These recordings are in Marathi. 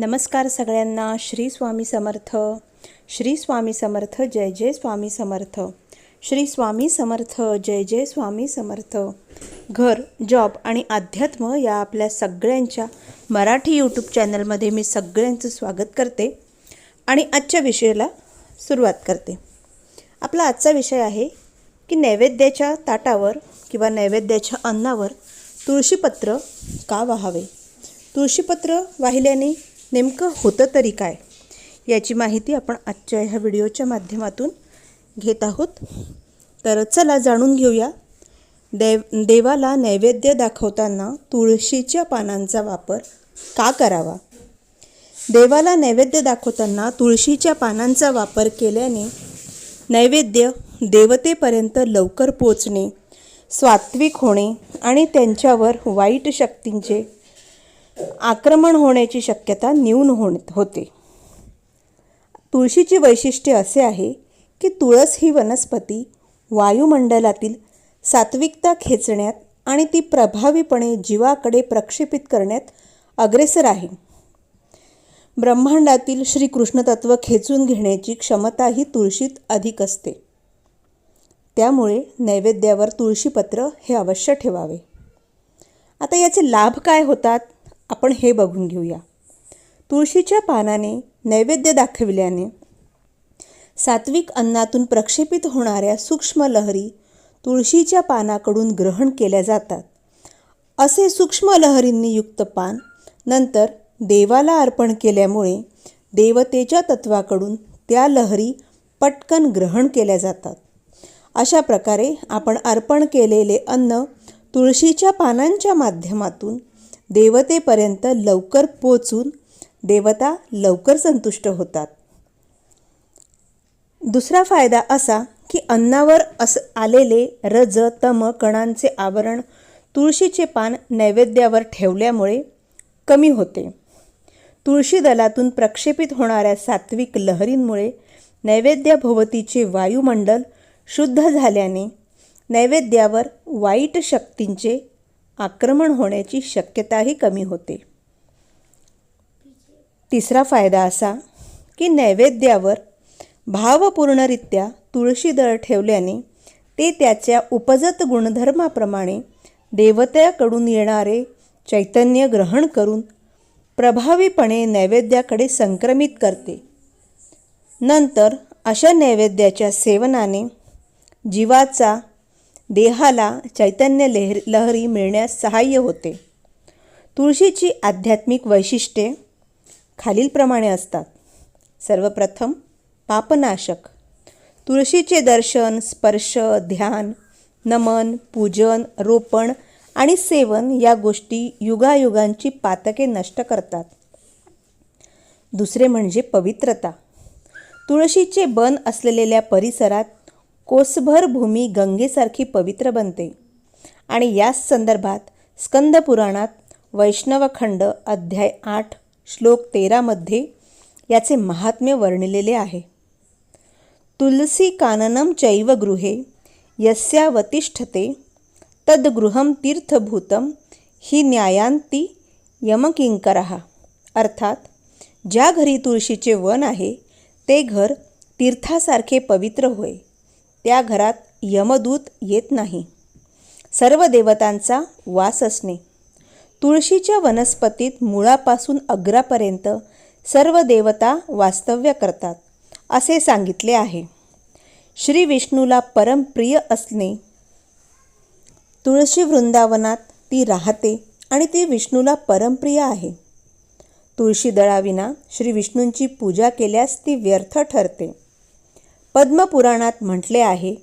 नमस्कार सगळ्यांना श्री स्वामी समर्थ. श्री स्वामी समर्थ जय जय स्वामी समर्थ. श्री स्वामी समर्थ जय जय स्वामी समर्थ. घर जॉब आणि अध्यात्म या आपल्या सगळ्यांच्या मराठी यूट्यूब चॅनलमध्ये मी सगळ्यांचं स्वागत करते आणि आजच्या विषयाला सुरुवात करते. आपला आजचा विषय आहे की नैवेद्याच्या ताटावर किंवा नैवेद्याच्या अन्नावर तुळशीपत्र का वाहावे? तुळशीपत्र वाहिल्याने नेमकं होतं तरी काय? याची माहिती आपण आजच्या ह्या व्हिडिओच्या माध्यमातून घेत आहोत. तर चला जाणून घेऊया. देव देवाला नैवेद्य दाखवताना तुळशीच्या पानांचा वापर का करावा? देवाला नैवेद्य दाखवताना तुळशीच्या पानांचा वापर केल्याने नैवेद्य देवतेपर्यंत लवकर पोचणे सात्विक होणे आणि त्यांच्यावर वाईट शक्तींचे आक्रमण होण्याची शक्यता न्यून होण होते. तुळशीचे वैशिष्ट्य असे आहे की तुळस ही वनस्पती वायुमंडलातील सात्विकता खेचण्यात आणि ती प्रभावीपणे जीवाकडे प्रक्षेपित करण्यात अग्रेसर आहे. ब्रह्मांडातील श्रीकृष्ण तत्व खेचून घेण्याची क्षमता ही तुळशीत अधिक असते. त्यामुळे नैवेद्यावर तुळशीपत्र हे अवश्य ठेवावे. आता याचे लाभ काय होतात? आपण हे बघून घेऊया. तुळशीच्या पानाने नैवेद्य दाखविल्याने सात्विक अन्नातून प्रक्षेपित होणाऱ्या सूक्ष्म लहरी तुळशीच्या पानाकडून ग्रहण केल्या जातात. असे सूक्ष्म लहरींनी युक्त पान नंतर देवाला अर्पण केल्यामुळे देवतेच्या तत्वाकडून त्या लहरी पटकन ग्रहण केल्या जातात. अशा प्रकारे आपण अर्पण केलेले अन्न तुळशीच्या पानांच्या माध्यमातून देवतेपर्यंत लवकर पोचून देवता लवकर संतुष्ट होतात. दुसरा फायदा असा की अन्नावर अस आलेले रज तम कणांचे आवरण तुळशीचे पान नैवेद्यावर ठेवल्यामुळे कमी होते. तुळशी दलातून प्रक्षेपित होणाऱ्या सात्विक लहरींमुळे नैवेद्याभोवतीचे वायुमंडल शुद्ध झाल्याने नैवेद्यावर वाईट शक्तींचे आक्रमण होण्याची शक्यताही कमी होते. तिसरा फायदा असा की नैवेद्यावर भावपूर्णरित्या तुळशीदळ ठेवल्याने ते त्याच्या उपजत गुणधर्माप्रमाणे देवतेकडून येणारे चैतन्य ग्रहण करून प्रभावीपणे नैवेद्याकडे संक्रमित करते. नंतर अशा नैवेद्याच्या सेवनाने जीवाचा देहाला चैतन्य लहर लहरी मिळण्यास सहाय्य होते. तुळशीची आध्यात्मिक वैशिष्ट्ये खालीलप्रमाणे असतात. सर्वप्रथम पापनाशक. तुळशीचे दर्शन स्पर्श ध्यान नमन पूजन रोपण आणि सेवन या गोष्टी युगायुगांची पातके नष्ट करतात. दुसरे म्हणजे पवित्रता. तुळशीचे बन असलेल्या परिसरात कोसभर भूमी गंगेसारखी पवित्र बनते. आणि याच संदर्भात स्कंदपुराणात वैष्णवखंड अध्याय आठ श्लोक तेरामध्ये याचे महात्म्य वर्णिलेले आहे. तुलसी काननम चैव गृहे यस्यावतिष्ठते तद्गृहम तीर्थभूतम ही न्यायांती यमकिंकरहा अर्थात ज्या घरी तुळशीचे वन आहे ते घर तीर्थासारखे पवित्र होय. त्या घरात यमदूत येत नाही. सर्व देवतांचा वास असणे. तुळशीच्या वनस्पतीत मुळापासून अग्रापर्यंत सर्व देवता वास्तव्य करतात असे सांगितले आहे. श्री विष्णूला परमप्रिय असणे. तुळशी वृंदावनात ती राहते आणि ती विष्णूला परमप्रिय आहे. तुळशी दळाविना श्री विष्णूंची पूजा केल्यास ती व्यर्थ ठरते. पद्मपुराणात म्हटले आहे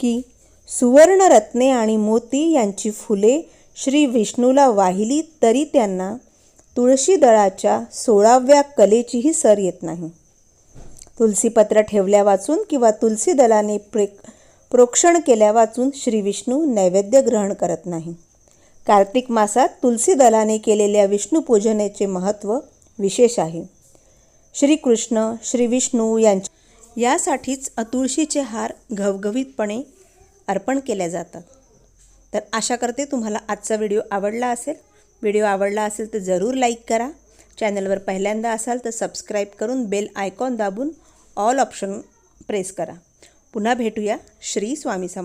की सुवर्णरत्ने आणि मोती यांची फुले श्री विष्णूला वाहिली तरी त्यांना तुळशी दळाच्या सोळाव्या कलेचीही सर येत नाही. तुलसीपत्र ठेवल्या वाचून किंवा तुलसी दलाने प्रे प्रोक्षण केल्या वाचून श्री विष्णू नैवेद्य ग्रहण करत नाही. कार्तिक मासात तुलसी दलाने केलेल्या विष्णूपूजनेचे महत्त्व विशेष आहे. श्रीकृष्ण श्री विष्णू यांच्या यासाठीच तुळशीचे हार घवघवीतपणे अर्पण केल्या जातात. तर आशा करते तुम्हाला आजचा व्हिडिओ आवडला असेल. व्हिडिओ आवडला असेल तर जरूर लाईक करा. चॅनलवर पहिल्यांदा असाल तर सबस्क्राईब करून बेल आयकॉन दाबून ऑल ऑप्शन प्रेस करा. पुन्हा भेटूया श्री स्वामी समर्थ